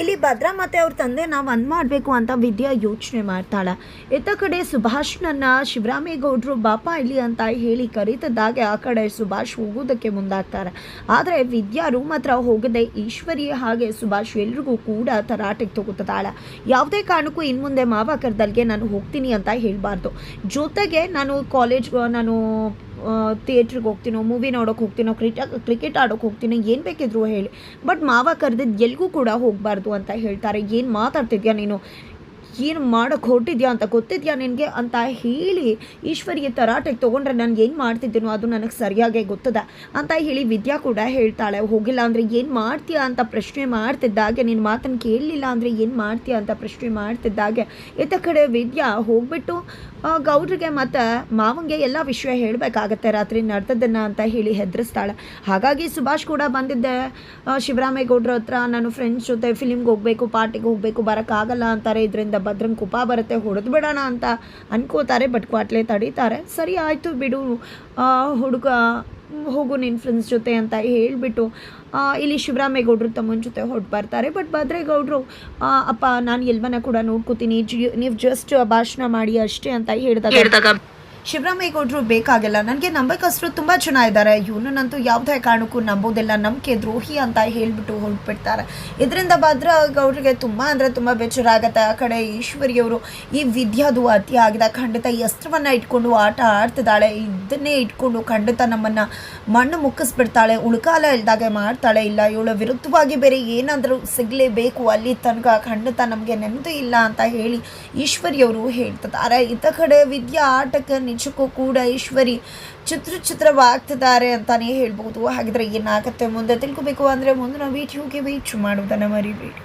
ಇಲ್ಲಿ ಭದ್ರಾ ಮತ್ತೆ ಅವ್ರ ತಂದೆ ನಾವು ಒಂದು ಮಾಡಬೇಕು ಅಂತ ವಿದ್ಯಾ ಯೋಚನೆ ಮಾಡ್ತಾಳೆ. ಇತ್ತ ಕಡೆ ಸುಭಾಷ್ನನ್ನ ಶಿವರಾಮೇಗೌಡರು ಬಾಪ ಇಲ್ಲಿ ಅಂತ ಹೇಳಿ ಕರೀತಿದ್ದಾಗೆ ಆ ಕಡೆ ಸುಭಾಷ್ ಹೋಗೋದಕ್ಕೆ ಮುಂದಾಗ್ತಾರೆ. ಆದರೆ ವಿದ್ಯಾ ರೂಮ್ ಹತ್ರ ಹೋಗದೆ ಈಶ್ವರಿ ಹಾಗೆ ಸುಭಾಷ್ ಎಲ್ರಿಗೂ ಕೂಡ ತರಾಟೆಗೆ ತಗೋತಾಳೆ ಯಾವುದೇ ಕಾರಣಕ್ಕೂ ಇನ್ನು ಮುಂದೆ ಮಾವ ನಾನು ಹೋಗ್ತೀನಿ ಅಂತ ಹೇಳಬಾರ್ದು. ಜೊತೆಗೆ ನಾನು ಕಾಲೇಜ್ ನಾನು ಥಿಯೇಟ್ರಿಗೆ ಹೋಗ್ತೀನೋ ಮೂವಿ ನೋಡೋಕೆ ಹೋಗ್ತೀನೋ ಕ್ರಿಟ ಕ್ರಿಕೆಟ್ ಆಡೋಕೆ ಹೋಗ್ತೀನೋ, ಏನು ಬೇಕಿದ್ರು ಹೇಳಿ. ಬಟ್ ಮಾವ ಕರೆದಿದ್ದು ಎಲ್ಗೂ ಕೂಡ ಹೋಗಬಾರ್ದು ಅಂತ ಹೇಳ್ತಾರೆ. ಏನು ಮಾತಾಡ್ತಿದ್ಯಾ ನೀನು? ಏನು ಮಾಡೋಕ್ಕೆ ಹೊರಟಿದ್ಯಾ ಅಂತ ಗೊತ್ತಿದ್ಯಾ ನಿನಗೆ ಅಂತ ಹೇಳಿ ಈಶ್ವರಿಗೆ ತರಾಟೆಗೆ ತೊಗೊಂಡ್ರೆ ನಾನು ಏನು ಮಾಡ್ತಿದ್ದೀನೋ ಅದು ನನಗೆ ಸರಿಯಾಗೇ ಗೊತ್ತದ ಅಂತ ಹೇಳಿ ವಿದ್ಯಾ ಕೂಡ ಹೇಳ್ತಾಳೆ. ಹೋಗಿಲ್ಲ ಅಂದರೆ ಏನು ಮಾಡ್ತೀಯಾ ಅಂತ ಪ್ರಶ್ನೆ ಮಾಡ್ತಿದ್ದಾಗೆ ನಿನ್ನ ಮಾತನ್ನು ಕೇಳಲಿಲ್ಲ ಅಂದರೆ ಏನು ಮಾಡ್ತೀಯಾ ಅಂತ ಪ್ರಶ್ನೆ ಮಾಡ್ತಿದ್ದಾಗೆ. ಇತ್ತ ಕಡೆ ವಿದ್ಯಾ ಹೋಗ್ಬಿಟ್ಟು ಗೌಡ್ರಿಗೆ ಮತ್ತು ಮಾವಂಗೆ ಎಲ್ಲ ವಿಷಯ ಹೇಳಬೇಕಾಗತ್ತೆ. ರಾತ್ರಿ ನಡೆದದ್ದನ್ನು ಅಂತ ಹೇಳಿ ಹೆದರಿಸ್ತಾಳೆ. ಹಾಗಾಗಿ ಸುಭಾಷ್ ಕೂಡ ಬಂದಿದ್ದೆ. ಶಿವರಾಮೇಗೌಡ್ರ ಹತ್ರ ನಾನು ಫ್ರೆಂಡ್ಸ್ ಜೊತೆ ಫಿಲಿಮ್ಗೆ ಹೋಗಬೇಕು ಪಾರ್ಟಿಗೆ ಹೋಗಬೇಕು, ಬರೋಕ್ಕಾಗಲ್ಲ ಅಂತಾರೆ. ಇದರಿಂದ ಭದ್ರಂಗೆ ಕುಪ ಬರುತ್ತೆ, ಹೊಡೆದು ಬಿಡೋಣ ಅಂತ ಅನ್ಕೋತಾರೆ. ಬಟ್ ಕ್ವಾಟ್ಲೆ ತಡೀತಾರೆ. ಸರಿ, ಆಯಿತು ಬಿಡು. ಹುಡುಗ ಹೋಗು ನಿನ್ನ ಫ್ರೆಂಡ್ಸ್ ಜೊತೆ ಅಂತ ಹೇಳಿಬಿಟ್ಟು ಇಲ್ಲಿ ಶಿವರಾಮೇಗೌಡರು ತಮ್ಮನ ಜೊತೆ ಹೊಟ್ಟು ಬರ್ತಾರೆ ಬಟ್ ಭದ್ರೇಗೌಡರು ಅಪ್ಪ, ನಾನು ಎಲ್ವನ್ನ ಕೂಡ ನೋಡ್ಕೋತೀನಿ, ಜಿ- ನೀವು ಜಸ್ಟ್ ಭಾಷಣ ಮಾಡಿ ಅಷ್ಟೇ ಅಂತ ಹೇಳಿದಾಗ ಶಿವರಾಮೇಗೌಡರು ಬೇಕಾಗಿಲ್ಲ. ನನಗೆ ನಂಬಕಸ್ತರು ತುಂಬ ಜನ ಇದ್ದಾರೆ. ಇವನನ್ನಂತೂ ಯಾವುದೇ ಕಾರಣಕ್ಕೂ ನಂಬೋದಿಲ್ಲ. ನಂಬಿಕೆ ದ್ರೋಹಿ ಅಂತ ಹೇಳಿಬಿಟ್ಟು ಹೊರಟ್ಬಿಡ್ತಾರೆ. ಇದರಿಂದ ಭದ್ರ ಗೌಡ್ರಿಗೆ ತುಂಬ ಅಂದರೆ ತುಂಬ ಬೇಜಾರಾಗತ್ತೆ. ಆ ಕಡೆ ಈಶ್ವರಿಯವರು ಈ ವಿದ್ಯಾದು ಅತಿ ಆಗಿದೆ. ಖಂಡಿತ ಈ ಅಸ್ತ್ರವನ್ನು ಇಟ್ಕೊಂಡು ಆಟ ಆಡ್ತಿದ್ದಾಳೆ. ಇದನ್ನೇ ಇಟ್ಕೊಂಡು ಖಂಡಿತ ನಮ್ಮನ್ನು ಮಣ್ಣು ಮುಕ್ಕಿಸ್ಬಿಡ್ತಾಳೆ. ಉಳ್ಕಾಲ ಇಲ್ದಾಗೆ ಮಾಡ್ತಾಳೆ ಇಲ್ಲ. ಇವಳ ವಿರುದ್ಧವಾಗಿ ಬೇರೆ ಏನಾದರೂ ಸಿಗಲೇಬೇಕು ಅಲ್ಲಿ ತನಕ ಖಂಡಿತ ನಮಗೆ ನೆಮ್ಮದಿ ಇಲ್ಲ ಅಂತ ಹೇಳಿ ಈಶ್ವರಿಯವರು ಹೇಳ್ತಿದ್ದಾರೆ. ಇತ್ತ ಕಡೆ ವಿದ್ಯಾ ಆಟಕ್ಕೆ ನಿಜಕ್ಕೂ ಕೂಡ ಈಶ್ವರಿ ಚಿತ್ರ ಚಿತ್ರವಾಗ್ತಿದ್ದಾರೆ ಅಂತಾನೆ ಹೇಳ್ಬೋದು. ಹಾಗಿದ್ರೆ ಏನಾಗುತ್ತೆ ಮುಂದೆ ತಿಳ್ಕೊಬೇಕು ಅಂದರೆ ಮುಂದಿನ ವೀಡಿಯೋಗೆ ವೇಟ್ ಮಾಡೋದನ್ನು ಮರಿಬೇಡಿ.